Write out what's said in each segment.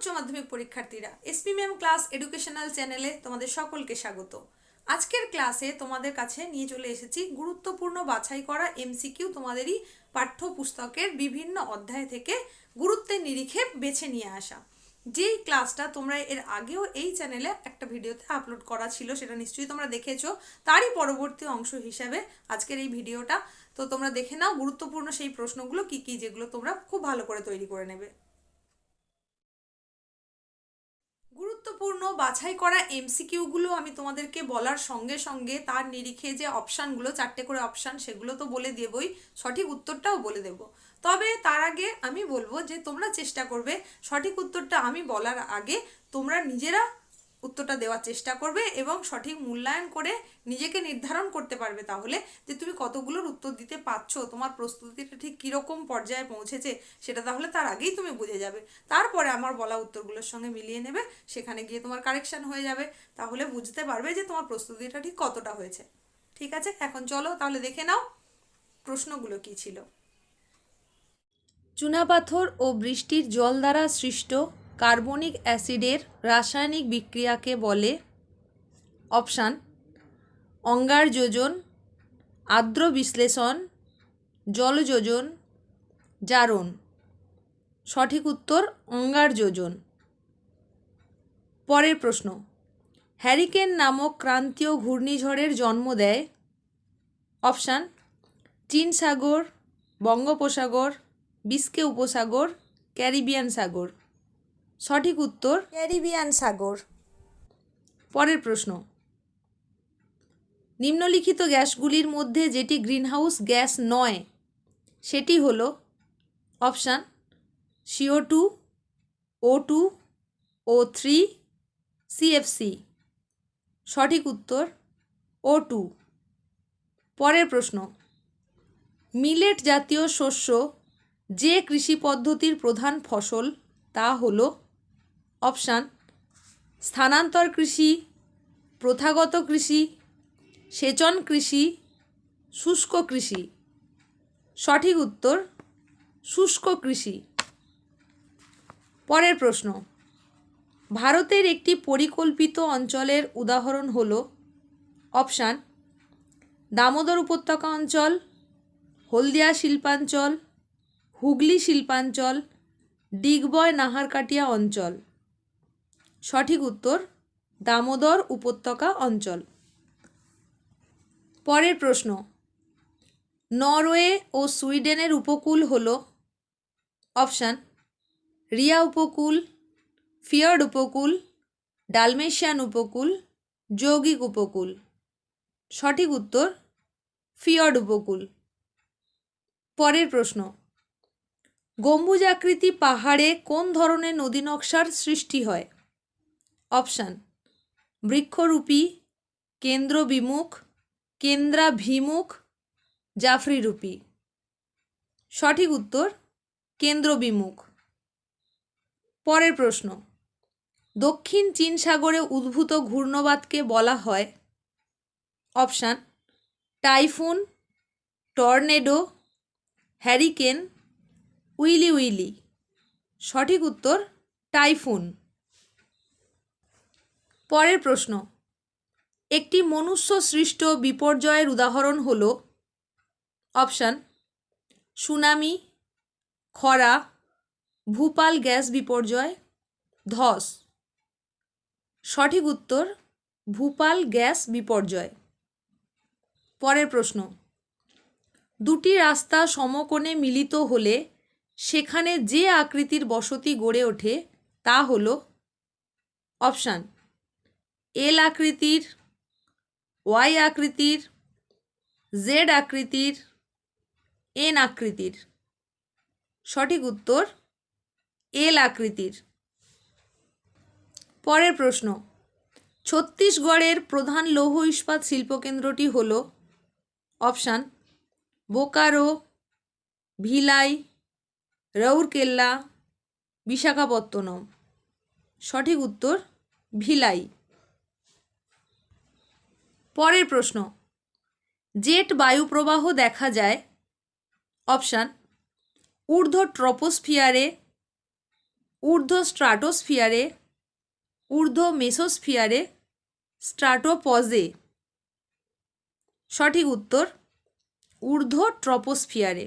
উচ্চ মাধ্যমিক পরীক্ষার্থীরা। এসপি ম্যাম ক্লাস এডুকেশনাল চ্যানেলে তোমাদের সকলকে স্বাগত। আজকের ক্লাসে তোমাদের কাছে নিয়ে চলে এসেছি গুরুত্বপূর্ণ বাছাই করা এমসিকিউ তোমাদেরই পাঠ্যপুস্তকের বিভিন্ন অধ্যায় থেকে গুরুত্বের নিরিখে বেছে নিয়ে আসা। যেই ক্লাসটা তোমরা এর আগেও এই চ্যানেলে একটা ভিডিওতে আপলোড করা ছিল, সেটা নিশ্চয়ই তোমরা দেখেছ। তারই পরবর্তী অংশ হিসাবে আজকের এই ভিডিওটা। তো তোমরা দেখে নাও গুরুত্বপূর্ণ সেই প্রশ্নগুলো কি কি, যেগুলো তোমরা খুব ভালো করে তৈরি করে নেবে। গুরুত্বপূর্ণ বাছাই করা এমসিকিউগুলো আমি তোমাদেরকে বলার সঙ্গে সঙ্গে তার নিরিখে যে অপশানগুলো, চারটে করে অপশান সেগুলো তো বলে দেবই, সঠিক উত্তরটাও বলে দেব। তবে তার আগে আমি বলব যে তোমরা চেষ্টা করবে সঠিক উত্তরটা আমি বলার আগে তোমরা নিজেরা উত্তরটা দেওয়ার চেষ্টা করবে এবং সঠিক মূল্যায়ন করে নিজেকে নির্ধারণ করতে পারবে তাহলে যে তুমি কতগুলোর উত্তর দিতে পারছ, তোমার প্রস্তুতিটা ঠিক কীরকম পর্যায়ে পৌঁছেছে সেটা তাহলে তার আগেই তুমি বুঝে যাবে। তারপরে আমার বলা উত্তরগুলোর সঙ্গে মিলিয়ে নেবে, সেখানে গিয়ে তোমার কারেকশান হয়ে যাবে। তাহলে বুঝতে পারবে যে তোমার প্রস্তুতিটা ঠিক কতটা হয়েছে। ঠিক আছে? এখন চলো তাহলে দেখে নাও প্রশ্নগুলো কী ছিল। চুনাপাথর ও বৃষ্টির জল দ্বারা সৃষ্ট কার্বনিক অ্যাসিডের রাসায়নিক বিক্রিয়াকে বলে অপশান অঙ্গার যোজন আর্দ্র বিশ্লেষণ জল যোজন জারণ। সঠিক উত্তর অঙ্গার যোজন পরের প্রশ্ন, হ্যারিকেন নামক ক্রান্তীয় ঘূর্ণিঝড়ের জন্ম দেয়? অপশান চীন সাগর বঙ্গোপসাগর, বিস্কে উপসাগর, ক্যারিবিয়ান সাগর। সঠিক উত্তর? ক্যারিবিয়ান সাগর। পরের প্রশ্ন। নিম্নলিখিত গ্যাসগুলির মধ্যে যেটি গ্রিনহাউস গ্যাস নয় সেটি হল option CO two O two O three CFC সঠিক উত্তর ও টু। পরের প্রশ্ন। মিলেট জাতীয় শস্য যে কৃষি পদ্ধতির প্রধান ফসল তা হলো অপশান, স্থানান্তর কৃষি, প্রথাগত কৃষি, সেচন কৃষি, শুষ্ক কৃষি। সঠিক উত্তর, শুষ্ক কৃষি। পরের প্রশ্ন, ভারতের একটি পরিকল্পিত অঞ্চলের উদাহরণ হল, অপশান, দামোদর উপত্যকা অঞ্চল, হলদিয়া শিল্পাঞ্চল, হুগলি শিল্পাঞ্চল, ডিগবয় নাহারকাটিয়া অঞ্চল। সঠিক উত্তর, দামোদর উপত্যকা অঞ্চল। পরের প্রশ্ন, নরওয়ে ও সুইডেনের উপকূল হল অপশান, রিয়া উপকূল, ফিয়ার্ড উপকূল, ডালমেশিয়ান উপকূল, যৌগিক উপকূল। সঠিক উত্তর, ফিয়র্ড উপকূল। পরের প্রশ্ন গম্বুজাকৃতি পাহাড়ে কোন ধরনের নদী নকশার সৃষ্টি হয়? অপশান, বৃক্ষরূপী, কেন্দ্রবিমুখ, কেন্দ্রাভিমুখ, জাফরিরূপী। সঠিক উত্তর, কেন্দ্রবিমুখ। পরের প্রশ্ন, দক্ষিণ চীন সাগরে উদ্ভূত ঘূর্ণবাতকে বলা হয়, option, typhoon, tornado, hurricane, willy willy. সঠিক উত্তর, টাইফুন। পরের প্রশ্ন। একটি মনুষ্য সৃষ্ট বিপর্যয়ের উদাহরণ হল অপশান সুনামি, খরা, ভূপাল গ্যাস বিপর্যয়, ধস। সঠিক উত্তর, ভূপাল গ্যাস বিপর্যয়। পরের প্রশ্ন, দুটি রাস্তা সমকোণে মিলিত হলে সেখানে যে আকৃতির বসতি গড়ে ওঠে তা হল অপশান এল আকৃতির, ওয়াই আকৃতির, জেড আকৃতির, এন আকৃতির। সঠিক উত্তর, এল আকৃতির। পরের প্রশ্ন, ছত্তিশগড়ের প্রধান লৌহ ইস্পাত শিল্পকেন্দ্রটি হল, অপশান, বোকারো, ভিলাই রৌরকেল্লা বিশাখাপত্তনম। সঠিক উত্তর, ভিলাই। পরের প্রশ্ন, জেট বায়ুপ্রবাহ দেখা যায়, অপশান ঊর্ধ্ব ট্রপোস্ফিয়ারে ঊর্ধ্ব স্ট্রাটোস্ফিয়ারে ঊর্ধ্ব মেসোস্ফিয়ারে স্ট্রাটোপজে। সঠিক উত্তর ঊর্ধ্ব ট্রপোস্ফিয়ারে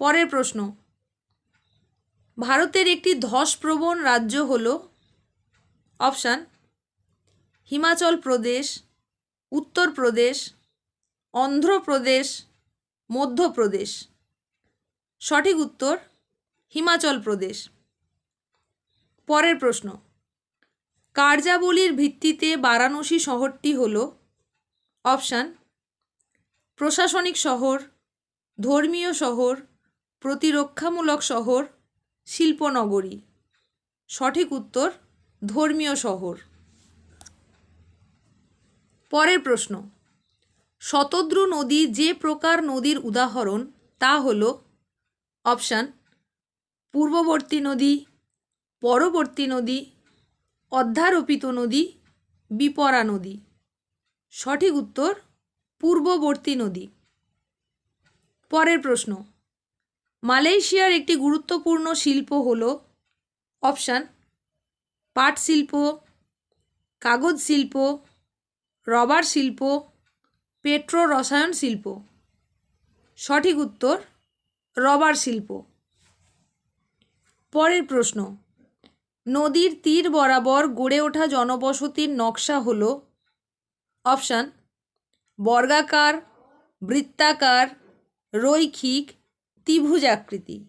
পরের প্রশ্ন, ভারতের একটি ধসপ্রবণ রাজ্য হল, অপশান, হিমাচল প্রদেশ উত্তরপ্রদেশ, অন্ধ্রপ্রদেশ, মধ্যপ্রদেশ। সঠিক উত্তর হিমাচল প্রদেশ। পরের প্রশ্ন, কার্যাবলীর ভিত্তিতে বারাণসী শহরটি হল, অপশান, প্রশাসনিক শহর, ধর্মীয় শহর, প্রতিরক্ষামূলক শহর, শিল্পনগরী। সঠিক উত্তর, ধর্মীয় শহর। পরের প্রশ্ন। শতদ্রু নদী যে প্রকার নদীর উদাহরণ, তা হল অপশান, পূর্ববর্তী নদী, পরবর্তী নদী অধ্যারোপিত নদী, বিপরা নদী। সঠিক উত্তর, পূর্ববর্তী নদী। পরের প্রশ্ন, মালয়েশিয়ার একটি গুরুত্বপূর্ণ শিল্প হল অপশান পাট শিল্প কাগজ শিল্প রবার শিল্প পেট্রো রসায়ন শিল্প। সঠিক উত্তর, রবার শিল্প। পরের প্রশ্ন, নদীর তীর বরাবর গড়ে ওঠা জনবসতির নকশা হল, অপশান, বর্গাকার, বৃত্তাকার, রৈখিক ত্রিভুজাকৃতি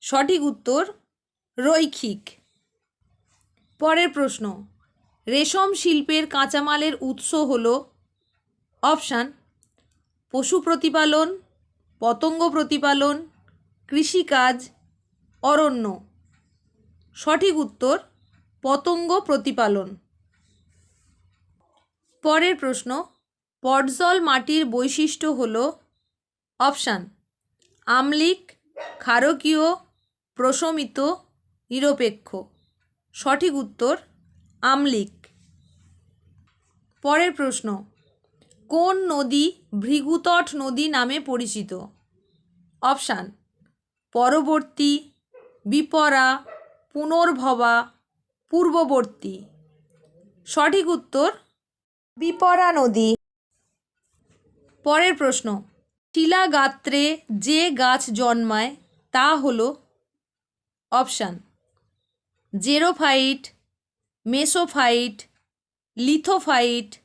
সঠিক উত্তর, রৈখিক। পরের প্রশ্ন রেশম শিল্পের কাঁচামালের উৎস হল অপশান, পশু প্রতিপালন, পতঙ্গ প্রতিপালন, কৃষিকাজ, অরণ্য। সঠিক উত্তর, পতঙ্গ প্রতিপালন। পরের প্রশ্ন, পটজল মাটির বৈশিষ্ট্য হল অপশান, আমলিক, ক্ষারকীয়, প্রশমিত, নিরপেক্ষ। সঠিক উত্তর, আমলিক। পরের প্রশ্ন, কোন নদী ভৃগুতট নদী নামে পরিচিত? অপশান, পরবর্তী, বিপরা, পুনর্ভবা, পূর্ববর্তী। সঠিক উত্তর, বিপরা নদী। পরের প্রশ্ন শিলা গাত্রে যে গাছ জন্মায় তা হল, option, xerophyte, mesophyte lithophyte,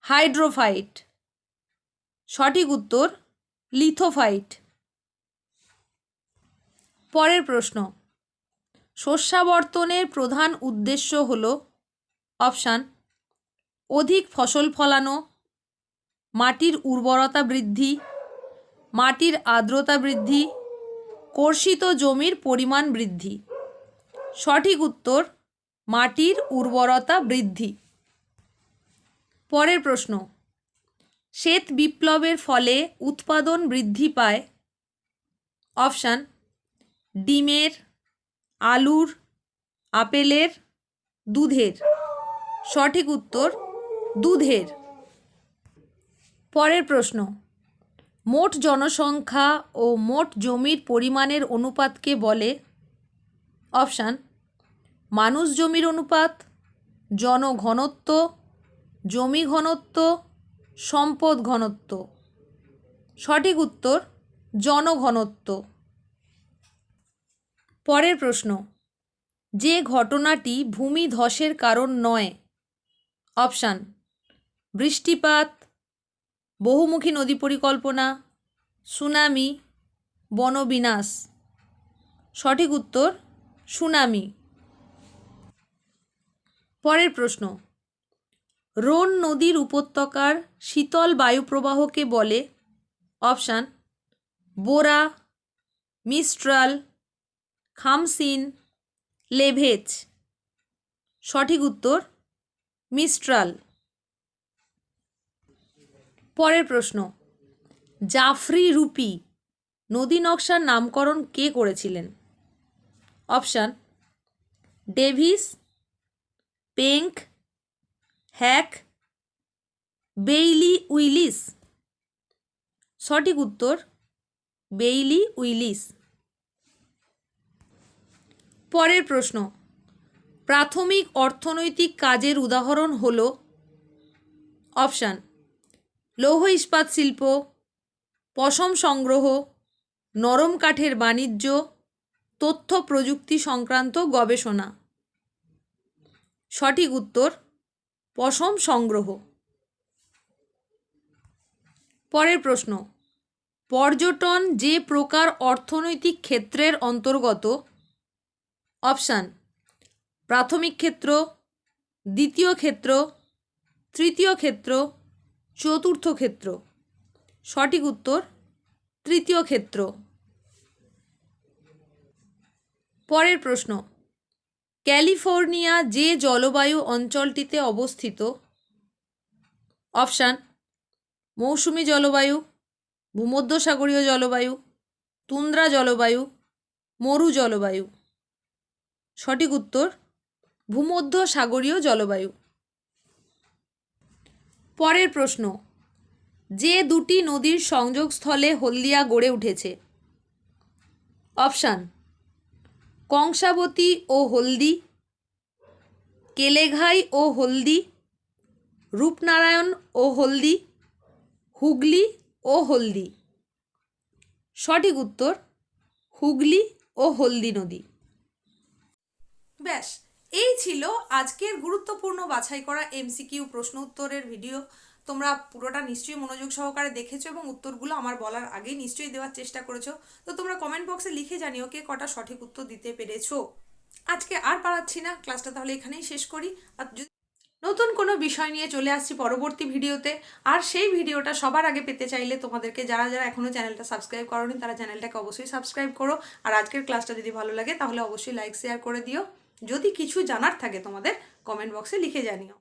hydrophyte. সঠিক উত্তর, লিথোফাইট। পরের প্রশ্ন। শস্যাবর্তনের প্রধান উদ্দেশ্য হল অপশান, অধিক ফসল ফলানো, মাটির উর্বরতা বৃদ্ধি, মাটির আর্দ্রতা বৃদ্ধি, কর্ষিত জমির পরিমাণ বৃদ্ধি। সঠিক উত্তর, মাটির উর্বরতা বৃদ্ধি। পরের প্রশ্ন, শ্বেত বিপ্লবের ফলে উৎপাদন বৃদ্ধি পায়। অপশান, ডিমের, আলুর, আপেলের, দুধের। সঠিক উত্তর, দুধের। পরের প্রশ্ন, মোট জনসংখ্যা ও মোট জমির পরিমাণের অনুপাতকে বলে। অপশান, মানুষ জমির অনুপাত, জনঘনত্ব জমি ঘনত্ব, সম্পদ ঘনত্ব। সঠিক উত্তর, জনঘনত্ব। পরের প্রশ্ন, যে ঘটনাটি ভূমি ধসের কারণ নয়। অপশান, বৃষ্টিপাত, বহুমুখী নদী পরিকল্পনা, সুনামি, বনবিনাশ। সঠিক উত্তর, সুনামি। পরের প্রশ্ন রোন নদীর উপত্যকার শীতল বায়ুপ্রবাহকে বলে অপশান বোরা, মিস্ট্রাল, খামসিন, লেভেজ। সঠিক উত্তর, মিস্ট্রাল। পরের প্রশ্ন, জাফরি রুপি নদী নকশার নামকরণ কে করেছিলেন? Option, Davis, Penck Hack, Bailey Willis. সঠিক উত্তর, বেইলি উইলিস। পরের প্রশ্ন, প্রাথমিক অর্থনৈতিক কাজের উদাহরণ হল, অপশান, লৌহ ইস্পাত শিল্প, পশম সংগ্রহ, নরম কাঠের বাণিজ্য, তথ্য প্রযুক্তি সংক্রান্ত গবেষণা। সঠিক উত্তর পশম সংগ্রহ। পরের প্রশ্ন, পর্যটন যে প্রকার অর্থনৈতিক ক্ষেত্রের অন্তর্গত? অপশান, প্রাথমিক ক্ষেত্র, দ্বিতীয় ক্ষেত্র, তৃতীয় ক্ষেত্র, চতুর্থ ক্ষেত্র। সঠিক উত্তর, তৃতীয় ক্ষেত্র। পরের প্রশ্ন ক্যালিফোর্নিয়া যে জলবায়ু অঞ্চলটিতে অবস্থিত। অপশান, মৌসুমি জলবায়ু, ভূমধ্যসাগরীয় জলবায়ু, তুন্দ্রা জলবায়ু, মরু জলবায়ু। সঠিক উত্তর ভূমধ্য সাগরীয় জলবায়ু। পরের প্রশ্ন, যে দুটি নদীর সংযোগস্থলে হলদিয়া গড়ে উঠেছে? অপশান কংসাবতী ও হলদি, কেলেঘাই ও হলদি, রূপনারায়ণ ও হলদি, হুগলি ও হলদি। সঠিক উত্তর, হুগলি ও হলদি নদী। ব্যাস, এই ছিল আজকের গুরুত্বপূর্ণ বাছাই করা এমসিকিউ প্রশ্ন উত্তরের ভিডিও। তোমরা পুরোটা নিশ্চয়ই মনোযোগ সহকারে দেখেছ এবং উত্তরগুলো আমার বলার আগেই নিশ্চয়ই দেওয়ার চেষ্টা করেছ। তো তোমরা কমেন্ট বক্সে লিখে জানিও কে কটা সঠিক উত্তর দিতে পেরেছ। আজকে আর পারাচ্ছি না ক্লাসটা তাহলে এখানেই শেষ করি। আর যদি নতুন কোনো বিষয় নিয়ে চলে আসছি পরবর্তী ভিডিওতে, আর সেই ভিডিওটা সবার আগে পেতে চাইলে তোমাদেরকে যারা যারা এখনও চ্যানেলটা সাবস্ক্রাইব করোনি, তারা চ্যানেলটাকে অবশ্যই সাবস্ক্রাইব করো। আর আজকের ক্লাসটা যদি ভালো লাগে, তাহলে অবশ্যই লাইক শেয়ার করে দিও। যদি কিছু জানার থাকে তোমাদের কমেন্ট বক্সে লিখে জানিও।